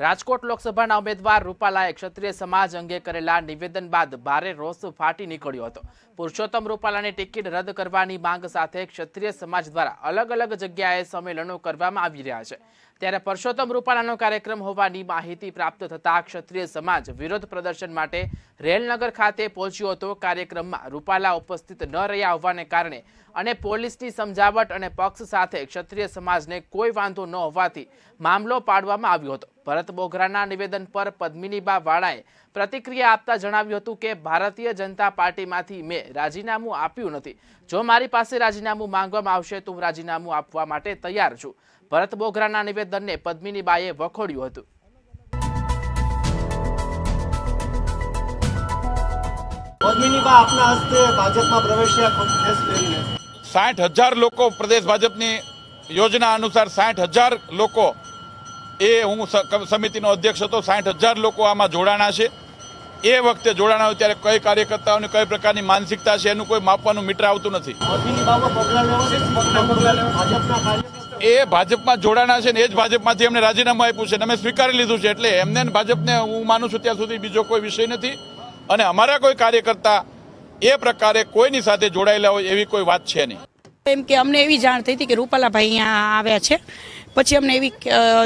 રાજકોટ લોકસભાના ઉમેદવાર રૂપાલાએ ક્ષત્રિય સમાજ અંગે કરેલા નિવેદન બાદ ભારે રોષ ફાટી નીકળ્યો હતો. પુરુષોત્તમ રૂપાલાની ટિકિટ રદ કરવાની માંગ સાથે ક્ષત્રિય સમાજ દ્વારા અલગ અલગ જગ્યાએ સંમેલનો કરવામાં આવી રહ્યા છે. ત્યારે પરસોત્તમ રૂપાલાનો કાર્યક્રમ હોવાની માહિતી પ્રાપ્ત થતાં ક્ષત્રિય સમાજ વિરોધ પ્રદર્શન માટે રેલનગર ખાતે પહોંચ્યો હતો. કાર્યક્રમમાં રૂપાલા ઉપસ્થિત ન રહ્યા હોવાને કારણે અને પોલીસની સમજાવટ અને પક્ષ સાથે ક્ષત્રિય સમાજને કોઈ વાંધો ન હોવાથી મામલો પાડવામાં આવ્યો હતો. ભરત બોઘરાના નિવેદન પર પદ્મિનીબા વાળાએ પ્રતિક્રિયા આપતા જણાવ્યું હતું કે, ભારતીય જનતા પાર્ટીમાંથી મેં રાજીનામું આપ્યું નથી. જો મારી પાસે રાજીનામું માંગવામાં આવશે, તો હું રાજીનામું આપવા માટે તૈયાર છું. ભરત બોઘરાના નિવેદનને પદ્મિનીબાએ વખોડ્યું હતું. પદ્મિનીબા આપના હસ્તે ભાજપમાં પ્રવેશ્યા સાઠ હજાર લોકો પ્રદેશ ભાજપની યોજના અનુસાર સાઠ હજાર લોકો એ હું સમિતિનો અધ્યક્ષ હતો. સાઠ હજાર લોકો આમાં જોડાણા છે. એ વખતે જોડાણા હોય ત્યારે કઈ કાર્યકર્તાઓને કઈ પ્રકારની માનસિકતા છે એનું કોઈ માપવાનું મીટર આવતું નથી. એ ભાજપમાં જોડાણા છે ને એ જ ભાજપમાંથી એમને રાજીનામું આપ્યું છે અમે સ્વીકારી લીધું છે. એટલે એમને ભાજપને હું માનું છું ત્યાં સુધી બીજો કોઈ વિષય નથી. અને અમારા કોઈ કાર્યકર્તા એ પ્રકારે કોઈની સાથે જોડાયેલા હોય એવી કોઈ વાત છે નહીં. એમ કે અમને એવી જાણ થઈ હતી કે રૂપાલાભાઈ અહીંયા આવ્યા છે. પછી અમને એવી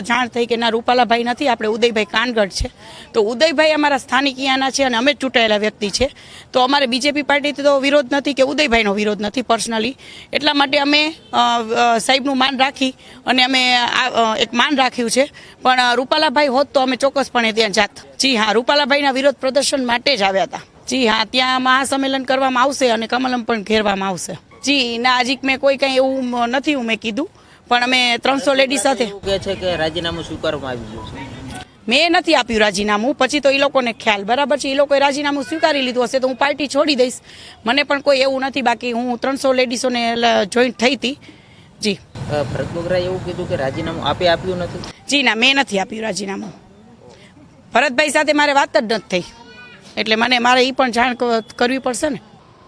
જાણ થઈ કે ના, રૂપાલાભાઈ નથી, આપણે ઉદયભાઈ કાનગઢ છે. તો ઉદયભાઈ અમારા સ્થાનિક અહીંયાના છે અને અમે ચૂંટાયેલા વ્યક્તિ છે. તો અમારે બીજેપી પાર્ટીથી તો વિરોધ નથી કે ઉદયભાઈનો વિરોધ નથી પર્સનલી. એટલા માટે અમે સાહેબનું માન રાખી અને અમે એક માન રાખ્યું છે. પણ રૂપાલાભાઈ હોત તો અમે ચોક્કસપણે ત્યાં જાત. જી હા, રૂપાલાભાઈના વિરોધ પ્રદર્શન માટે જ આવ્યા હતા. જી હા ત્યાં મહાસંમેલન કરવામાં આવશે અને કમલમ પણ ઘેરવામાં આવશે. જી ના હજી મેં કોઈ કંઈ એવું નથી મેં કીધું પણ અમે ત્રણસો લેડી સાથે. કહે છે કે રાજીનામું સ્વીકારવામાં આવી ગયું છે. મેં નથી આપ્યું રાજીનામું પછી તો એ લોકોને ખ્યાલ બરાબર છે? એ લોકોએ રાજીનામું સ્વીકારી લીધું હશે તો હું પાર્ટી છોડી દઈશ. મને પણ કોઈ એવું નથી બાકી હું ત્રણસો લેડીસોને જોઈન્ટ થઈ હતી. જી. ભરત બોગરાએ એવું કીધું કે રાજીનામું આપે આપ્યું નથી? જી ના મેં નથી આપ્યું રાજીનામું. ભરતભાઈ સાથે મારે વાત જ નથી થઈ. એટલે મને મારે એ પણ જાણ કરવી પડશે ને?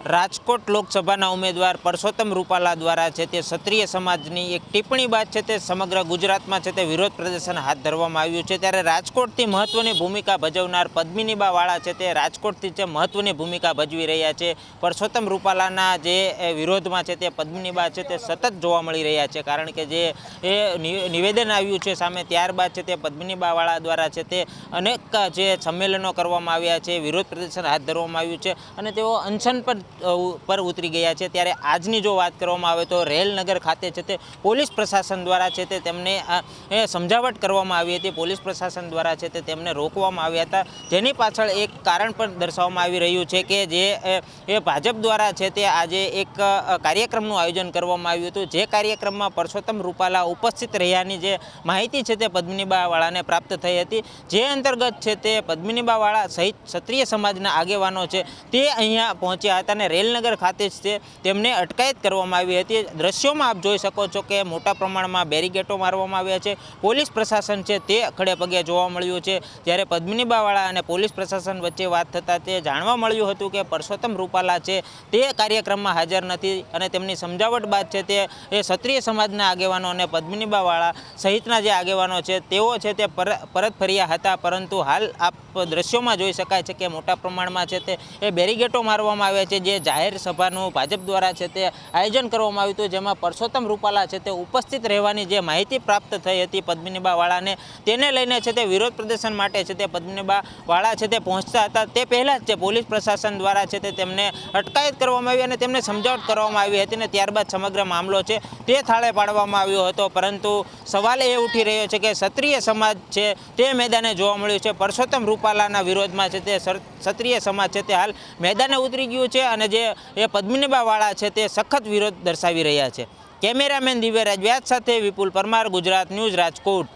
રાજકોટ લોકસભાના ઉમેદવાર પરસોત્તમ રૂપાલા દ્વારા છે તે ક્ષત્રિય સમાજની એક ટિપ્પણી બાદ છે તે સમગ્ર ગુજરાતમાં છે તે વિરોધ પ્રદર્શન હાથ ધરવામાં આવ્યું છે. ત્યારે રાજકોટથી મહત્વની ભૂમિકા ભજવનાર પદ્મિનીબા વાળા છે તે રાજકોટથી જે મહત્વની ભૂમિકા ભજવી રહ્યા છે. પરસોત્તમ રૂપાલાના જે વિરોધમાં છે તે પદ્મિનીબા છે તે સતત જોવા મળી રહ્યા છે. કારણ કે જે, એ નિવેદન આવ્યું છે સામે ત્યારબાદ છે તે પદ્મિનીબા વાળા દ્વારા છે તે અનેક, જે સંમેલનો કરવામાં આવ્યા છે, વિરોધ પ્રદર્શન હાથ ધરવામાં આવ્યું છે અને તેઓ અનશન પર પર ઉતરી ગયા છે. ત્યારે આજની જો વાત કરવામાં આવે તો રેલનગર ખાતે છે તે પોલીસ પ્રશાસન દ્વારા છે તે તેમને સમજાવટ કરવામાં આવી હતી. પોલીસ પ્રશાસન દ્વારા છે તે તેમને રોકવામાં આવ્યા હતા. જેની પાછળ એક કારણ પણ દર્શાવવામાં આવી રહ્યું છે કે જે એ ભાજપ દ્વારા છે તે આજે એક કાર્યક્રમનું આયોજન કરવામાં આવ્યું હતું. જે કાર્યક્રમમાં પરસોત્તમ રૂપાલા ઉપસ્થિત રહ્યાની જે માહિતી છે તે પદ્મિનીબાવાળાને પ્રાપ્ત થઈ હતી. જે અંતર્ગત છે તે પદ્મિનીબાવાળા સહિત ક્ષત્રિય સમાજના આગેવાનો છે તે અહીંયા પહોંચ્યા હતા અને રેલનગર ખાતે જ તે તેમને અટકાયત કરવામાં આવી હતી. દ્રશ્યોમાં આપ જોઈ શકો છો કે મોટા પ્રમાણમાં બેરીગેટો મારવામાં આવ્યા છે. પોલીસ પ્રશાસન છે તે ખડે પગે જોવા મળ્યું છે. જ્યારે પદ્મિનીબાવાળા અને પોલીસ પ્રશાસન વચ્ચે વાત થતાં તે જાણવા મળ્યું હતું કે પરસોત્તમ રૂપાલા છે તે કાર્યક્રમમાં હાજર નથી અને તેમની સમજાવટ બાદ છે તે એ ક્ષત્રિય સમાજના આગેવાનો અને પદ્મિનીબાવાળા સહિતના જે આગેવાનો છે તેઓ છે તે પર- પરત ફર્યા હતા. પરંતુ હાલ આપ દ્રશ્યોમાં જોઈ શકાય છે કે મોટા પ્રમાણમાં છે તે એ બેરીગેટો મારવામાં આવ્યા છે. જે જાહેર સભાનું ભાજપ દ્વારા છે તે આયોજન કરવામાં આવ્યું હતું જેમાં પરસોત્તમ રૂપાલા છે તે ઉપસ્થિત રહેવાની જે માહિતી પ્રાપ્ત થઈ હતી પદ્મિનીબા વાળાને તેને લઈને છે તે વિરોધ પ્રદર્શન માટે છે તે પદ્મિનીબા છે તે પહોંચતા હતા તે પહેલાં જ છે પોલીસ પ્રશાસન દ્વારા છે તે તેમને અટકાયત કરવામાં આવી અને તેમને સમજાવટ કરવામાં આવી હતી અને ત્યારબાદ સમગ્ર મામલો છે તે થાળે પાડવામાં આવ્યો હતો પરંતુ સવાલ એ ઉઠી રહ્યો છે કે ક્ષત્રિય સમાજ છે તે મેદાને જોવા મળ્યું છે પરસોત્તમ રૂપાલાના વિરોધમાં છે તે ક્ષત્રિય સમાજ છે તે હાલ મેદાને ઉતરી ગયું છે અને જે એ પદ્મિનીબાવાળા છે તે સખત વિરોધ દર્શાવી રહ્યા છે. કેમેરામેન દિવ્યરાજ રાજવ્યાજ સાથે વિપુલ પરમાર, ગુજરાત ન્યૂઝ રાજકોટ.